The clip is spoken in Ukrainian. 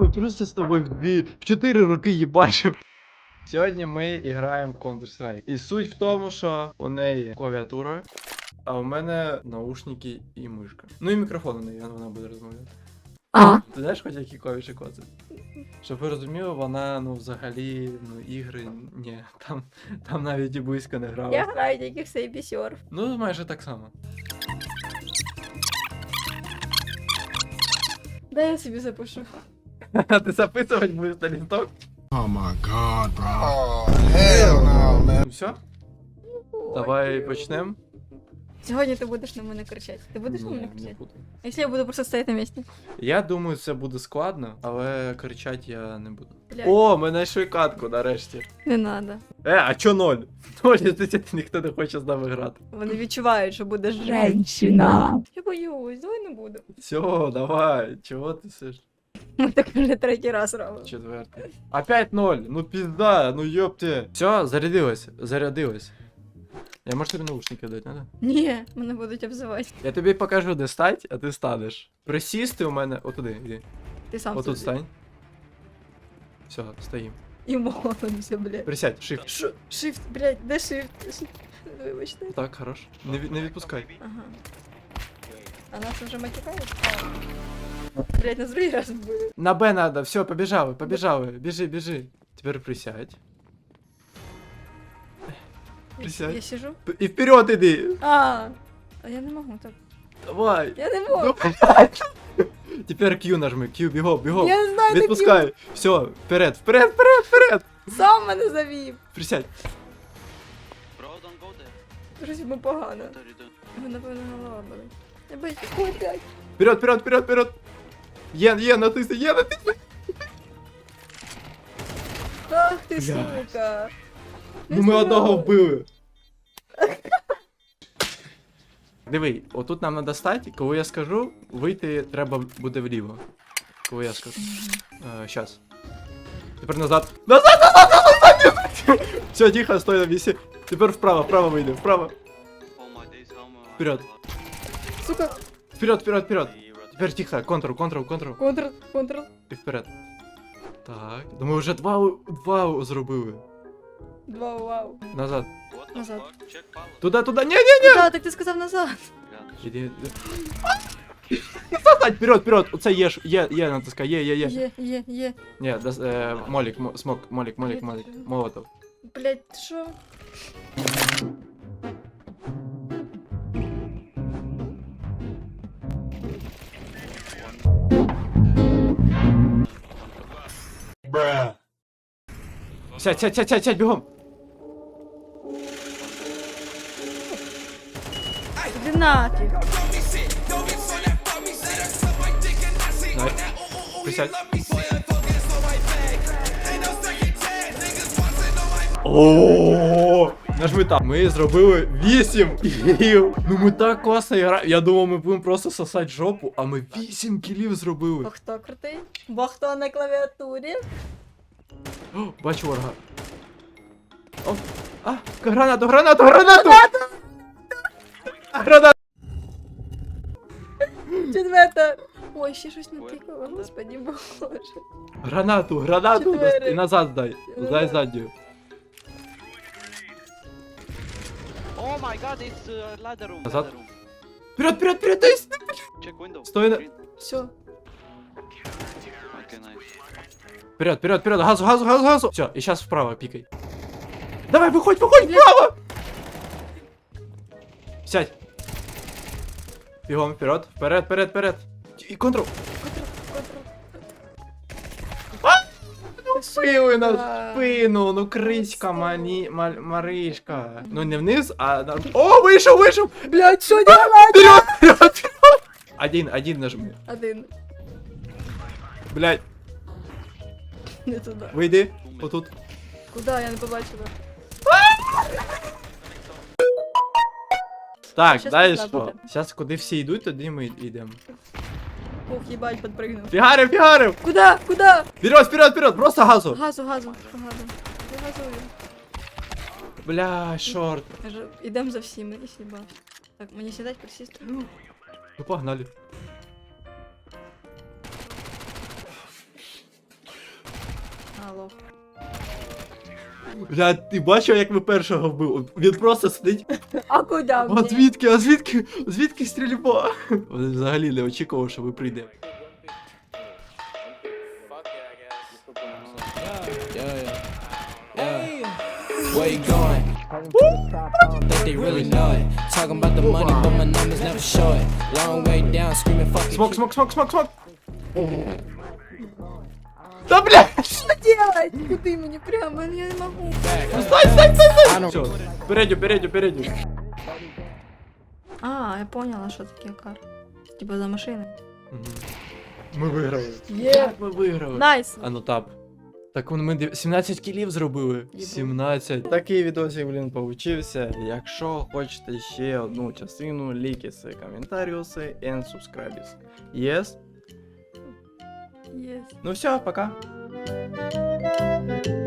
ми просто з тобою в дві, в чотири роки їбачив. Сьогодні ми граємо в Counter-Strike. І суть в тому, що у неї клавіатура, а у мене наушники і мишка. Ну і мікрофон у неї, вона буде розмовляти. А, Ти знаєш хоч які клавіші коци? Щоб ви розуміли, вона ну взагалі ну ігри ні, там, там навіть і близько не грала. я граю тільки в Сейбі Сьорф. Ну майже так само. Дай я собі запишу. А ти записувати будеш на лінток? Oh my god, bro. Oh, hell no, man. Ну все, давай почнемо. Сьогодні ти будеш на мене кричати. Ти будеш на Ні, мене не кричати? буду. Якщо я буду просто стояти на місці. Я думаю, це буде складно, але кричати я не буду. Блядь, О, ми знайшли катку нарешті. не надо. Е, а чо ноль? Ноль, якщо ніхто не хоче з нами грати. Вони відчувають, що буде женщина. Я боюсь, давай не буду. Все, давай, чого ти сиш? Ми так вже третій раз робимо. Четвертий. Опять ноль, ну пізда, ну ёпте. Все, зарядилось, зарядилось. Я можу тобі наушники дати, надо? Ні, мене будуть обзивати. Я тобі покажу, де стать, а ти станеш. Присісти у мене. Отуди, іди. Ти сам Отут собі. стань. Все, стоїм. І молимося, блядь. Присядь, shift. Що? Shift, блядь, де shift? Вибачте. Так, хорош. Не, від- не відпускай. Ага. А нас уже матюкають? Блядь, нас другий раз вбили. На Б надо, все, побежали, побежали. Біжи, біжи. Тепер присядь. Присядь. Я сижу. І вперед іди. А, а я не можу так. Давай. Я не можу. Тепер Q нажми, Q, бігом, бігом. Я не знаю, Відпускай. Все, вперед, вперед, вперед, вперед. Сам мене завів. Присядь. Щось йому погано. Його, напевно, голова болить. Я боюсь, опять. Вперед, вперед, вперед, вперед. Є, є, натисни, є, натисни. Ах ти, сука. Ну ми одного вбили. Диви, отут нам треба стати, коли я скажу, вийти треба буде вліво. Коли я скажу. Е, щас. Тепер назад. Назад, назад, назад, назад! Все, тихо, стой на місці. Тепер вправо, вправо вийде, вправо. Вперед. Сука, Вперед, вперед, вперед. Тепер тихо, контрол, контрол, контрол. контр, контр. І вперед. Так. Думаю, вже два, два зробили. Два вау. Назад. What the Назад. fuck? Check power. Туди, туди. Ні, ні, Да, так ти сказав назад. God. Іди. Назад, вперед, вперед. Оце є, ж- є, є, натискай, є, є, є. Є, є, є. Ні, дас, е, молік, мо- смок, молік, молік, молік. Молотов. Блядь, ти що? Сядь, сядь, сядь, сядь, сядь, бігом. Іди нафіг. Давай. Присядь. О, Нажми там. Ми зробили 8 кілів. Ну ми так класно граємо. Я думав, ми будемо просто сосати жопу, а ми 8 кілів зробили. Хто крутий? Бо хто на клавіатурі? О, бачу ворога. О, а, гранату, гранату, гранату! Гранату! Четверта. Ой, ще щось натикало, господи боже. Гранату, гранату! Чотири. І назад здай. Здай задню. Oh my god, it's uh, ladder room. Назад. Ladder room. Вперед, вперед, вперед, есть. Check window. Стой на-. Все. Okay, nice. Вперед, вперед, вперед, газу, газу, газу, газу. Все, и сейчас вправо пикай. Давай, выходь, выходь, вправо! Сядь. Бегом вперед, вперед, вперед, вперед. И контрол. Пили на спину, ну кричка, мал, Маришка. Ну не вниз, а на... О, вийшов, вийшов! Блядь, що делать? Вперед, вперед, вперед! Один, один нажми. Один. Блядь, Не туди. вийди. Отут. Куди? Я не побачила. Так, Щас далі пізда що? буде. Зараз куди всі йдуть, туди ми йдемо. Ух, їбать, підпригнув. Фігарив, фігарив! Куда? Куда? Вперед, вперед, вперед! Просто газу! Газу, газу, газу. Я газую. Бля, шорт. Каже, Ідем за всіми, і сіба. Так, мені сідать присісти. Ну, Ну погнали. Алло. Бля, ти бачив, як ми першого вбив? Він просто сидить. А куди А звідки, а звідки? Звідки стрільба? Вони взагалі не очікував, що ви прийдете. Where you going? Think they really know it. Talking about the money, but my numbers never show it. Long way down, screaming fuck it. Смок, смок, смок, смок, смок! Та бля! Делать? Куди мені прямо? Я не можу. Стой, стой, стой, стой! Все, передю, передю, передю. А, я поняла, що таке кар. Типа за машини. Ми виграли. Є! Ми виграли. Найс! А ну тап. Так он ми див- 17 кілів зробили. Єбать. 17. Такий відосик, блін, получився. Якщо хочете ще одну частину, лікіси, коментаріуси and subscribes. Yes? Єс. Ну все, пока. thank you